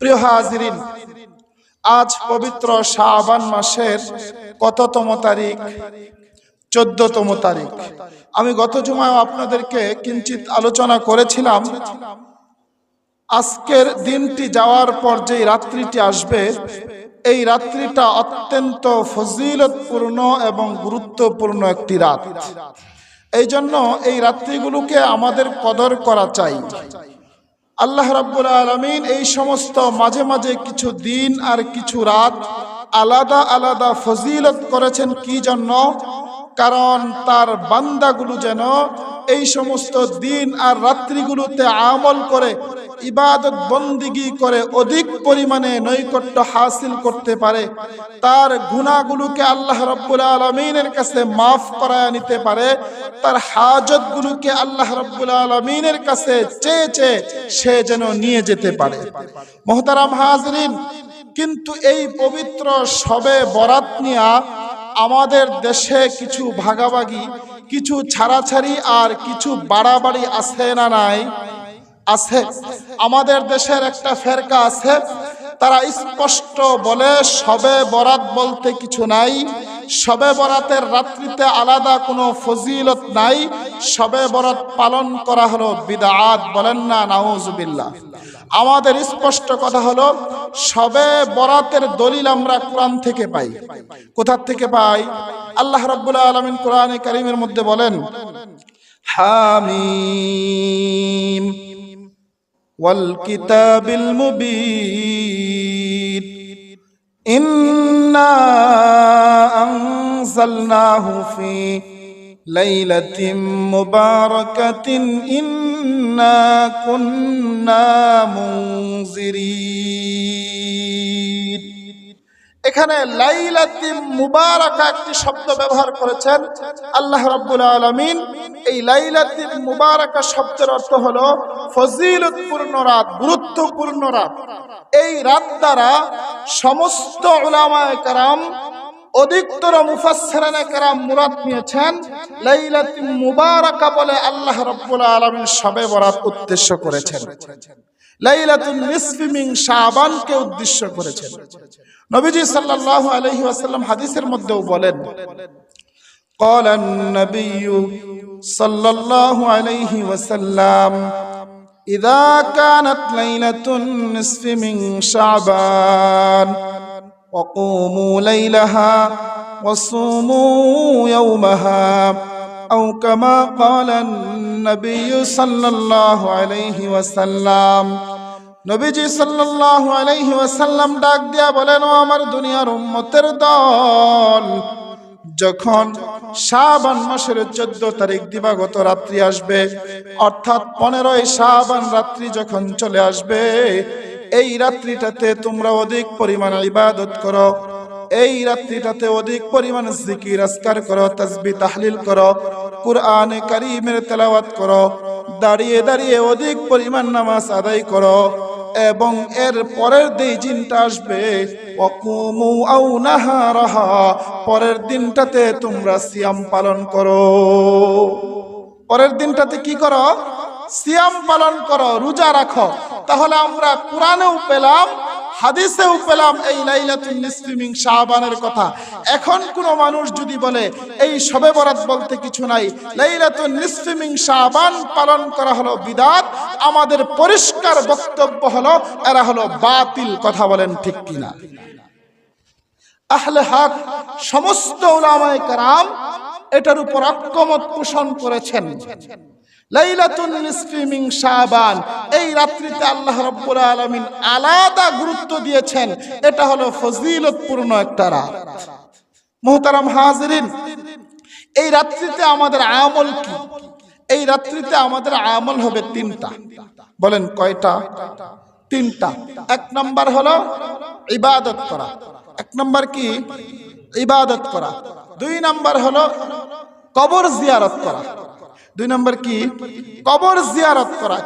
প্রিয় হাজিরিন, আজ পবিত্র শাবান মাসের কততম তারিখ? চোদ্দতম তারিখ। আমি গত জুমায় আপনাদেরকে কিঞ্চিত আলোচনা করেছিলাম। আজকের দিনটি যাওয়ার পর যেই রাত্রিটি আসবে, এই রাত্রিটা অত্যন্ত ফজিলতপূর্ণ এবং গুরুত্বপূর্ণ একটি রাত। এই জন্য এই রাত্রিগুলোকে আমাদের কদর করা চাই। আল্লাহ রাব্বুল আলমিন এই সমস্ত মাঝে মাঝে কিছু দিন আর কিছু রাত আলাদা আলাদা ফজিলত করেছেন কি জন্য? কারণ তার বান্দাগুলো যেন এই সমস্ত দিন আর রাত্রিগুলোতে আমল করে ইবাদত বন্দিগি করে অধিক পরিমাণে নৈকট্য হাসিল করতে পারে, তার গুণাগুলোকে আল্লাহ রব্বুল আলমিনের কাছে মাফ করায় নিতে পারে, তার হাজতগুলোকে আল্লাহ রব্বুল আলমিনের কাছে চেয়ে চেয়ে সে যেন নিয়ে যেতে পারে। মোহতারাম হাজরিন, কিন্তু এই পবিত্র সবে বরাত নিয়া আমাদের দেশে কিছু ভাগাভাগি, কিছু ছাড়াছাড়ি আর কিছু বাড়াবাড়ি আছে না নাই? আছে। আমাদের দেশের একটা ফেরকা আছে। তারা স্পষ্ট বলে সবে বরাত বলতে কিছু নাই। সবে বরাতের রাত্রিতে আলাদা কোনো ফজিলত নাই। সবে বরাত পালন করা হলো বিদাত বলেন না নাউজুবিল্লাহ আমাদের স্পষ্ট কথা হলো সবে বরাতের দলিল আমরা কোরআন থেকে পাই। কোথার থেকে পাই? আল্লাহ রাব্বুল আলামিন কোরআনে কারীমের মধ্যে বলেন, হামিম। والكتاب المبين إنا أنزلناه في ليلة مباركة إنا كنا منذرين এখানে লাইলাতি মুবারাকা একটি শব্দ ব্যবহার করেছেন আল্লাহ রাব্বুল আলামিন। এই লাইলাতি মুবারাকা শব্দের অর্থ হলো ফজিলতপূর্ণ রাত, গুরুত্বপূর্ণ রাত। এই রাত দ্বারা সমস্ত উলামায়ে কেরাম, অধিকতর মুফাসসিরানে মুরাদ নিয়েছেন। বলে আল্লাহ রাব্বুল আলামিন শবে বরাত উদ্দেশ্য করেছেন। লাইলাতুন নিসফি মিন উদ্দেশ্য করেছেন। নবীজি সাল্লাল্লাহু আলাইহি ওয়াসাল্লাম হাদিসের মধ্যেও বলেন قال النبي صلى الله عليه وسلم إذا كانت ليلة النصف من شعبان وقوموا ليلها وصوموا يومها أو كما قال النبي صلى الله عليه وسلم নবীজি সাল্লাল্লাহু আলাইহি ওয়াসাল্লাম ডাক দিয়া বলেন, ও আমার দুনিয়ার উম্মতের দল, যখন শাবান মাসের চোদ্দ তারিখ দিবাগত রাত্রি আসবে, অর্থাৎ পনেরোই শাবান রাত্রি যখন চলে আসবে, এই রাত্রিটাতে তোমরা অধিক পরিমাণে ইবাদত করো, এই রাত্রিটাতে অধিক পরিমাণে জিকির আসকার করো, তাসবি, তাহলিল করো, কুরআনে কারীমের তেলাওয়াত করো, দাঁড়িয়ে দাঁড়িয়ে অধিক পরিমাণ নামাজ আদায় করো। এবং এর পরের দিন দিনটা আসবে। অকুমু আউ নাহারাহা, পরের দিনটাতে তোমরা সিয়াম পালন করো। পরের দিনটাতে কি করো? সিয়াম পালন করো, রোজা রাখো। তাহলে আমরা কোরআনেও পেলাম হাদিসেও পেলাম এই লাইলাতুল নিসফি মিন শাবানের কথা। এখন কোন মানুষ যদি বলে, এই সবে বরাত বলতে কিছু নাই। লাইলাতুল নিসফি মিন শাবান পালন করা হলো বিদাত। আমাদের পরিষ্কার বক্তব্য হলো, এরা হলো বাতিল কথা বলেন ঠিক কিনা। আহলে হক, সমস্ত উলামায়ে কেরাম এটার উপর ঐক্যমত পোষণ করেছেন। লাইলাতুন নিসফি মিন শাবান। এই রাত্রিতে আল্লাহ রাব্বুল আলামিন আলাদা গুরুত্ব দিয়েছেন। এটা হলো ফজিলতপূর্ণ একটা রাত। মুহতারাম হাজিরিন, এই রাত্রিতে আমাদের আমল কি? এই রাত্রিতে আমাদের আমল হবে তিনটা। বলেন কয়টা? তিনটা। এক নাম্বার হলো ইবাদত করা। এক নাম্বার কি? ইবাদত করা। দুই নাম্বার হলো কবর জিয়ারত করা। দুই নম্বর কি? কবর জিয়ারত করা।